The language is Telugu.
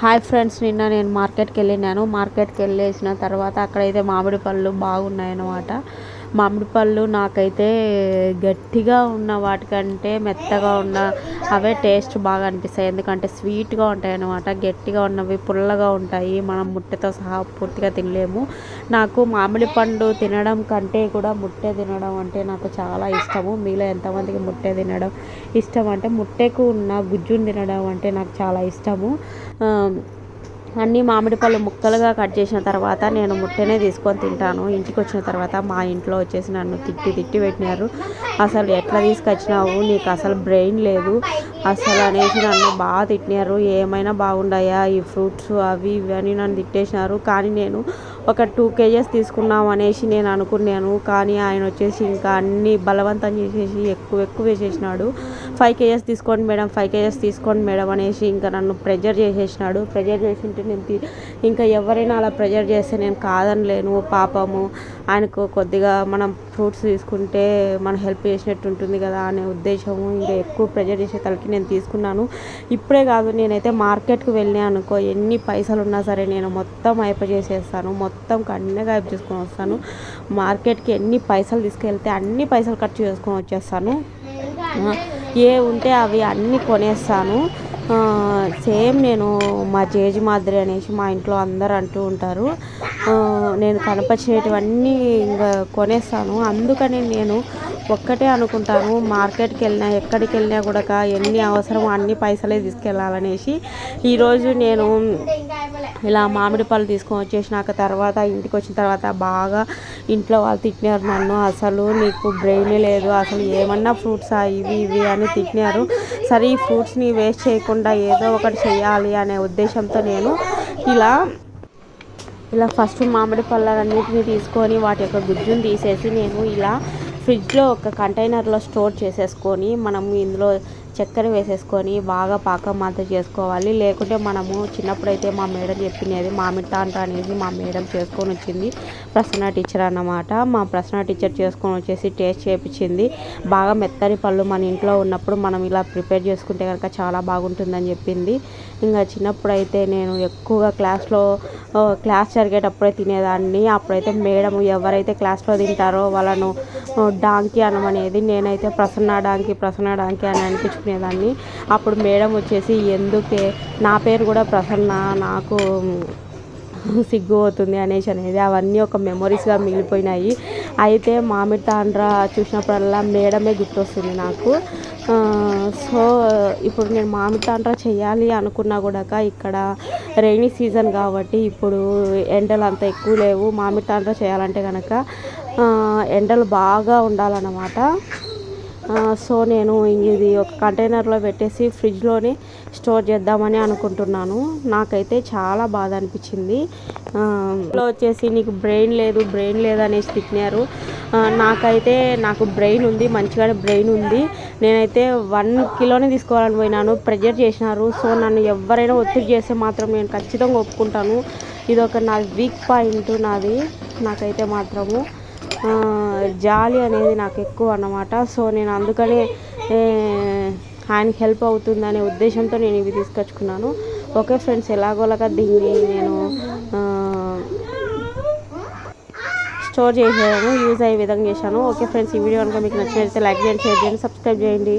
హాయ్ ఫ్రెండ్స్ నిన్న నేను మార్కెట్కి వెళ్ళినాను. మార్కెట్కి వెళ్ళేసిన తర్వాత అక్కడైతే మామిడి పళ్ళు బాగున్నాయి అన్నమాట మామిడి పళ్ళు నాకైతే గట్టిగా ఉన్న వాటికంటే మెత్తగా ఉన్న అవే టేస్ట్ బాగా అనిపిస్తాయి. ఎందుకంటే స్వీట్గా ఉంటాయి అన్నమాట. గట్టిగా ఉన్నవి పుల్లగా ఉంటాయి. మనం ముట్టెతో సహా పూర్తిగా తినలేము. నాకు మామిడి పండు తినడం కంటే కూడా ముట్టె తినడం అంటే నాకు చాలా ఇష్టము. మీలో ఎంతమందికి ముట్టె తినడం ఇష్టం అంటే ముట్టెకు ఉన్న గుజ్జుని తినడం అంటే నాకు చాలా ఇష్టము. అన్ని మామిడి పళ్ళు ముక్కలుగా కట్ చేసిన తర్వాత నేను ముట్టెనే తీసుకొని తింటాను. ఇంటికి వచ్చిన తర్వాత మా ఇంట్లో వచ్చేసి నన్ను తిట్టి తిట్టి పెట్టినారు. అసలు ఎట్లా తీసుకొచ్చినావు? నీకు అసలు బ్రెయిన్ లేదు. అసలు అనేసి నన్ను బాగా తిట్టినారు. ఏమైనా బాగుండాయా? ఈ ఫ్రూట్స్ అవి ఇవి అని నన్ను తిట్టేసినారు. కానీ నేను ఒక టూ కేజెస్ తీసుకున్నాం అనేసి నేను అనుకున్నాను. కానీ ఆయన వచ్చేసి ఇంకా అన్ని బలవంతం చేసేసి ఎక్కువ ఎక్కువ వేసేసినాడు. ఫైవ్ కేజెస్ తీసుకోండి మేడం ఫైవ్ కేజెస్ తీసుకోండి మేడం అనేసి ఇంకా నన్ను ప్రెజర్ చేసేసినాడు. ప్రెజర్ చేసింటే నేను ఇంకా ఎవరైనా అలా ప్రెజర్ చేస్తే నేను కాదనలేను పాపము. ఆయనకు కొద్దిగా మనం ఫ్రూట్స్ తీసుకుంటే మనం హెల్ప్ చేసినట్టు ఉంటుంది కదా అనే ఉద్దేశము. ఇంకా ఎక్కువ ప్రెజర్ చేసే తలకి నేను తీసుకున్నాను. ఇప్పుడే కాదు నేనైతే మార్కెట్కి వెళ్ళినా అనుకో ఎన్ని పైసలు ఉన్నా సరే నేను మొత్తం అయిప చేసేస్తాను. మొత్తం కన్నెగా అయిప చేసుకొని వస్తాను. మార్కెట్కి ఎన్ని పైసలు తీసుకెళ్తే అన్ని పైసలు ఖర్చు చేసుకొని వచ్చేస్తాను. ఏ ఉంటే అవి అన్నీ కొనేస్తాను. సేమ్ నేను మా జేజి మాదిరి అనేసి మా ఇంట్లో అందరు అంటూ ఉంటారు. నేను కనపరిచేటివన్నీ ఇంకా కొనేస్తాను. అందుకని నేను ఒక్కటే అనుకుంటాను మార్కెట్కి వెళ్ళినా ఎక్కడికి వెళ్ళినా కూడా ఎన్ని అవసరం అన్ని పైసలే తీసుకెళ్ళాలనేసి. ఈరోజు నేను ఇలా మామిడి పళ్ళు తీసుకొని వచ్చేసినాక తర్వాత ఇంటికి వచ్చిన తర్వాత బాగా ఇంట్లో వాళ్ళు తిట్టినారు నన్ను. అసలు నీకు బ్రెయిన్ లేదు. అసలు ఏమన్నా ఫ్రూట్సా ఇవి ఇవి అని తిట్టినారు. సరే ఈ ఫ్రూట్స్ని వేస్ట్ చేయకుండా ఏదో ఒకటి చేయాలి అనే ఉద్దేశంతో నేను ఇలా ఇలా ఫస్ట్ మామిడి పళ్ళన్నిటిని తీసుకొని వాటి యొక్క గుజ్జును తీసేసి నేను ఇలా ఫ్రిడ్జ్లో ఒక కంటైనర్లో స్టోర్ చేసేసుకొని మనం ఇందులో చక్కెర వేసేసుకొని బాగా పాకం మాత్రం చేసుకోవాలి. లేకుంటే మనము చిన్నప్పుడైతే మా మేడం చెప్పినది మామిడి తాంట అనేది మా మేడం చేసుకొని వచ్చింది. ప్రసన్న టీచర్ అన్నమాట. మా ప్రసన్న టీచర్ చేసుకొని వచ్చేసి టేస్ట్ చేయించింది బాగా మెత్తని పళ్ళు మన ఇంట్లో ఉన్నప్పుడు మనం ఇలా ప్రిపేర్ చేసుకుంటే కనుక చాలా బాగుంటుందని చెప్పింది. ఇంకా చిన్నప్పుడు అయితే నేను ఎక్కువగా క్లాస్లో క్లాస్ జరిగేటప్పుడే తినేదాన్ని. అప్పుడైతే మేడం ఎవరైతే క్లాస్లో తింటారో వాళ్ళను డాంకి డాంకీ అనమనేది నేనైతే ప్రసన్న డాంకి ప్రసన్న డాంకి అని అనిపించుకునేదాన్ని అప్పుడు మేడం వచ్చేసి ఎందుకే? నా పేరు కూడా ప్రసన్న నాకు సిగ్గు అవుతుంది అనేసి అనేది అవన్నీ ఒక మెమొరీస్గా మిగిలిపోయినాయి. అయితే మామిడి తాండ్ర చూసినప్పుడల్లా మేడమే గుర్తొస్తుంది నాకు. సో ఇప్పుడు నేను మామిడి తాండ్ర చేయాలి అనుకున్నా కూడా ఇక్కడ రైనీ సీజన్ కాబట్టి ఇప్పుడు ఎండలు అంత ఎక్కువ లేవు. మామిడి తాండ్ర చేయాలంటే కనుక ఎండలు బాగా ఉండాలన్నమాట. సో నేను ఇది ఒక కంటైనర్లో పెట్టేసి ఫ్రిడ్జ్లోనే స్టోర్ చేద్దామని అనుకుంటున్నాను. నాకైతే చాలా బాధ అనిపించింది. ఇందులో వచ్చేసి నీకు బ్రెయిన్ లేదు బ్రెయిన్ లేదు అనేసి తిట్టినారు. నాకైతే నాకు బ్రెయిన్ ఉంది మంచిగానే బ్రెయిన్ ఉంది. నేనైతే వన్ కిలోనే తీసుకోవాలని పోయినాను ప్రెజర్ చేసినారు. సో నన్ను ఎవరైనా ఒత్తిడి చేస్తే మాత్రం నేను ఖచ్చితంగా ఒప్పుకుంటాను. ఇది ఒక నా వీక్ పాయింట్ నాది నాకైతే మాత్రము. జాలి అనేది నాకు ఎక్కువ అన్నమాట. సో నేను అందుకనే ఆయనకి హెల్ప్ అవుతుందనే ఉద్దేశంతో నేను ఇవి తీసుకొచ్చుకున్నాను. ఓకే ఫ్రెండ్స్ ఎలాగోలాగా దీన్ని నేను స్టోర్ చేసాను యూజ్ అయ్యే విధంగా చేశాను. ఓకే ఫ్రెండ్స్ ఈ వీడియో కనుక మీకు నచ్చినట్లయితే లైక్ చేయండి షేర్ చేయండి సబ్స్క్రైబ్ చేయండి.